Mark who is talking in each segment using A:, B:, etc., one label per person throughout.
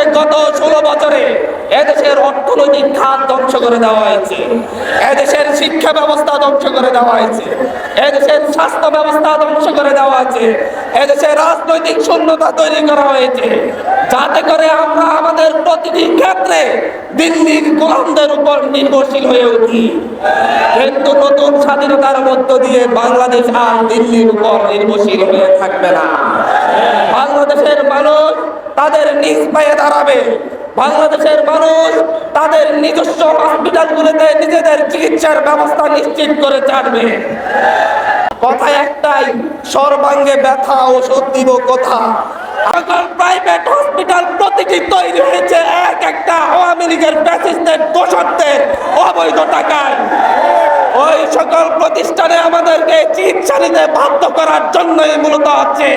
A: হচ্ছে গত ষোলো বছরে এদেশের অর্থনৈতিক খাত ধ্বংস করে দেওয়া হয়েছে। এদেশের শিক্ষা ব্যবস্থা ধ্বংস করে দেওয়া হয়েছে। এদেশের স্বাস্থ্য ব্যবস্থা ধ্বংস করে দেওয়া হয়েছে। এদেশের রাজনৈতিক শূন্যতা তৈরি করা হয়েছে। যাতে করে আমরা আমাদের প্রতিটি ক্ষেত্রে দিল্লির গোলামদের উপর নির্ভরশীল হয়ে উঠি। কিন্তু নতুন স্বাধীনতার মধ্য দিয়ে বাংলাদেশ আর দিল্লির উপর নির্ভরশীল হয়ে থাকবে না। বাংলাদেশের মানুষ তাদের নিজ পায়ে দাঁড়াবে। বাংলাদেশের মানুষ তাদের নিজস্ব হসপিটালগুলোতে নিজেদের চিকিৎসার ব্যবস্থা নিশ্চিত করে চাটবে কথা একটাই, সর্বাঙ্গে ব্যথা ওষুধ দিব কথা? প্রাইভেট হসপিটাল প্রতিটি তৈরি হয়েছে এক একটা আওয়ামী লীগের অবৈধ টাকায়। ওই সকল প্রতিষ্ঠানে আমাদেরকে চিকিৎসা নিতে বাধ্য করার জন্যই মূলত হচ্ছে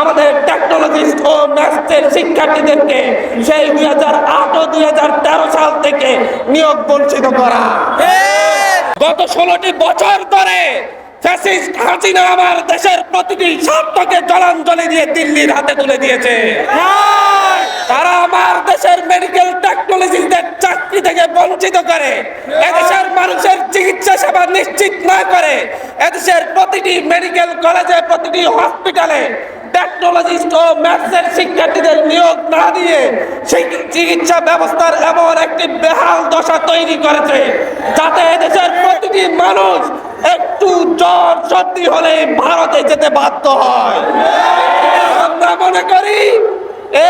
A: আমাদের টেকনোলজিস্ট ও ম্যাথসের শিক্ষার্থীদেরকে সেই দুই হাজার আট ও দুই হাজার তেরো সাল থেকে নিয়োগ বঞ্চিত করা। গত ষোলোটি বছর ধরে ফ্যাসিস্ট হাসিনা আমার দেশের প্রতিটি স্বার্থকে জলাঞ্জলি দিয়ে দিল্লির হাতে তুলে দিয়েছে। তারা আমার দেশের মেডিকেল টেকনোলজিদের চাকরি থেকে বঞ্চিত করে এদেশের মানুষের চিকিৎসা সেবা নিশ্চিত না করে এদেশের প্রতিটি মেডিকেল কলেজে প্রতিটি হসপিটালে টেকনোলজিস্ট ও ম্যাথসের শিক্ষার্থীদের নিয়োগ না দিয়ে সেই চিকিৎসা ব্যবস্থার এমন একটি বেহাল দশা তৈরি করেছে, যাতে এদেশের প্রতিটি মানুষ একটু জ্বর সর্দি হলে ভারতে যেতে বাধ্য হয়। আমরা মনে করি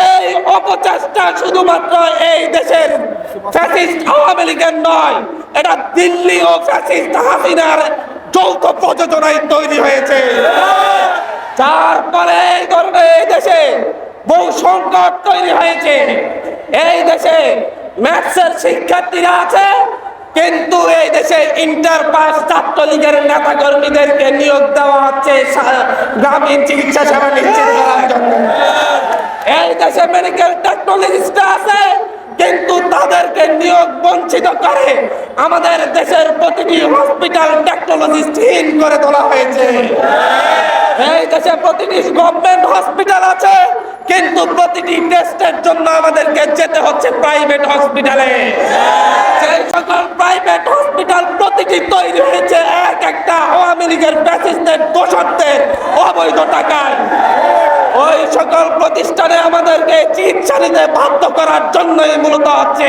A: এই অপচেষ্টা শুধুমাত্র এই দেশের ফ্যাসিস্ট আওয়ামী লীগের নয়, এটা দিল্লি ও ফ্যাসিস্ট হাসিনার যৌথ প্রযোজনায় তৈরি হয়েছে। ফলে এই ধরনের এই দেশে বহু সংকট তৈরি হয়েছে। এই দেশে ম্যাথসের শিক্ষার্থীরা আছে, কিন্তু এই দেশে ইন্টার পাস ছাত্রলীগের নেতা কর্মীদেরকে নিয়োগ দেওয়া হচ্ছে গ্রামীণ চিকিৎসা সেবা নিশ্চিত করার জন্য। এই দেশে মেডিকেল টেকনোলজিস্ট আছে, কিন্তু তাদেরকে নিয়োগ বঞ্চিত করে আমাদের দেশের প্রতিটি হসপিটাল টেকনোলজিস্টহীন করে তোলা হয়েছে। এই দেশে প্রতিটি গভর্নমেন্ট হসপিটাল আছে, কিন্তু প্রতিটি টেস্টের জন্য আমাদেরকে যেতে হচ্ছে প্রাইভেট হসপিটালে সেই সকল প্রাইভেট হসপিটাল প্রতিটি তৈরি হয়েছে, এক একটা আওয়ামী লীগের প্যাসিস্টের দোষত্বের অবৈধ টাকায়। ওই সকল প্রতিষ্ঠানে আমাদেরকে চিকিৎসা নিতে বাধ্য করার জন্যই মূলত হচ্ছে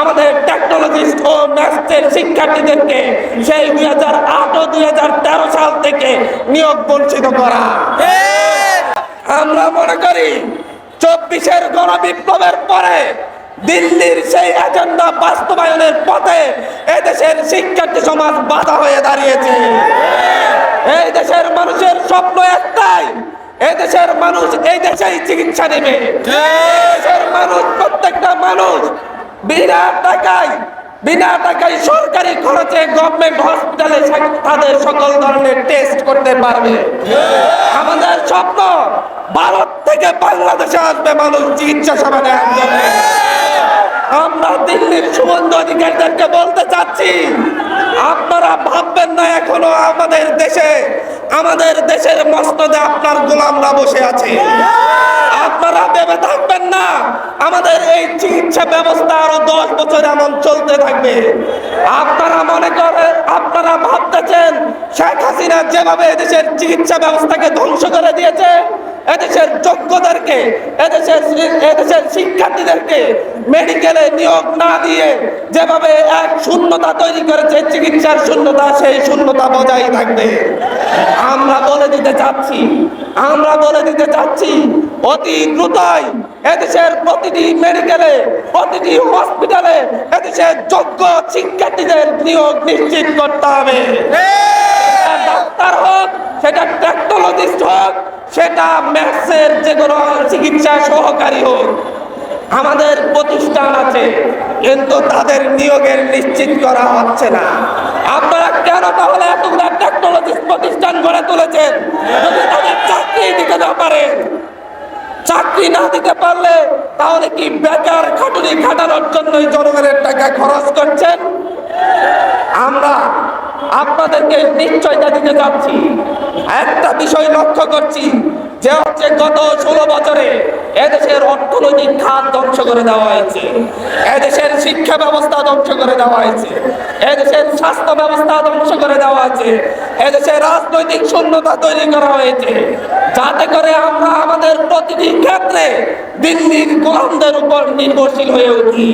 A: আমাদের টেকনোলজিস্ট ও ম্যাথের শিক্ষার্থীদেরকে সেই দুই হাজার আট ও দুই হাজার তেরো সাল থেকে নিয়োগ বঞ্চিত করা। আমরা মনে করি চব্বিশের গণবিপ্লবের পরে দিল্লির সেই এজেন্ডা বাস্তবায়নের পথে এদেশের শিক্ষার্থী সমাজ বাধা হয়ে দাঁড়িয়েছে। এই দেশের মানুষের স্বপ্ন একটাই এই দেশের মানুষ এই দেশেই চিকিৎসা নেবে। দেশের মানুষ, প্রত্যেকটা মানুষ বিনা টাকায় বিনা টাকায় সরকারি খরচে গভর্নমেন্ট হসপিটালে তাদের সকল ধরনের টেস্ট করতে পারবে। আমাদের স্বপ্ন, ভারত থেকে বাংলাদেশে আসবে মানুষ চিকিৎসা সেবা জন্য। আমরা দিল্লির সুবন্ধ অধিকারীদেরকে বলতে চাচ্ছি, আপনারা ভাববেন না এখনও আমাদের দেশে আমাদের দেশের মস্তদে আপনার গোলামরা বসে আছে। আপনারা ভেবে থাকবেন না, আমাদের এই চিকিৎসা ব্যবস্থা আরও দশ বছর এমন চলতে থাকবে। আপনারা মনে করেন আপনারা ভাবতেছেন শেখ হাসিনা যেভাবে দেশের চিকিৎসা ব্যবস্থাকে ধ্বংস করে দিয়েছে এদেশের যোগ্যদেরকে এদেশের এদেশের শিক্ষার্থীদেরকে মেডিকেলে নিয়োগ না দিয়ে যেভাবে এক শূন্যতা তৈরি করেছে চিকিৎসার শূন্যতা সেই শূন্যতা বজায় থাকবে। আমরা বলে দিতে চাচ্ছি আমরা বলে দিতে চাচ্ছি অতি দ্রুতই এদেশের প্রতিটি মেডিকেলে প্রতিটি হসপিটালে এদেশের যোগ্য শিক্ষার্থীদের নিয়োগ নিশ্চিত করতে হবে। সেটা ডাক্তার হোক সেটা টেকনোলজিস্ট হোক সেটা ম্যাথসের যে কোনো চিকিৎসা সহকারী হোক, আমাদের প্রতিষ্ঠান আছে, কিন্তু তাদের নিয়োগের নিশ্চিত করা হচ্ছে না। আপনারা কেন তাহলে এতগুলো টেকনোলজিস্ট প্রতিষ্ঠান গড়ে তুলেছেন? যদি তাদের চাকরি দিতে না পারেন, চাকরি না দিতে পারলে তাহলে কি বেকার খাটুনি খাটানোর জন্যই জনগণের টাকা খরচ করছেন? আমরা আপনাদেরকে নিশ্চয়তা দিতে চাচ্ছি। একটা বিষয় লক্ষ্য করছি, যে হচ্ছে গত ষোলো বছরে এদেশের অর্থনৈতিক খাত ধ্বংস করে দেওয়া হয়েছে। এদেশের শিক্ষা ব্যবস্থা ধ্বংস করে দেওয়া হয়েছে। এদেশের স্বাস্থ্য ব্যবস্থা ধ্বংস করে দেওয়া হয়েছে। এদেশের রাজনৈতিক শূন্যতা তৈরি করা হয়েছে। যাতে করে আমরা আমাদের প্রতিটি ক্ষেত্রে দিল্লির গোলামদের উপর নির্ভরশীল হয়ে উঠি।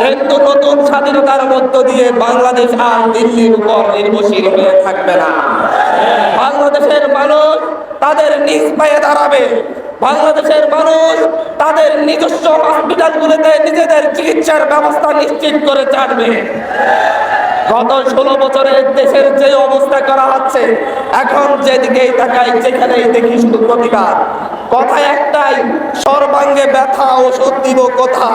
A: কিন্তু নতুন স্বাধীনতার মধ্য দিয়ে বাংলাদেশ আর দিল্লির উপর নির্ভরশীল হয়ে থাকবে না। বাংলাদেশের মানুষ তাদের নিজ পায়ে দাঁড়াবে। বাংলাদেশের মানুষ তাদের নিজস্ব হসপিটালগুলোতে নিজেদের চিকিৎসার ব্যবস্থা নিশ্চিত করে চাটবে গত ষোলো বছরে দেশের যে অবস্থা করা হচ্ছে, এখন যেদিকেই তাকাই যেখানেই দেখি শুধু প্রতিবাদ। কথা একটাই, সর্বাঙ্গে ব্যথা ওষুধ দিব কোথা।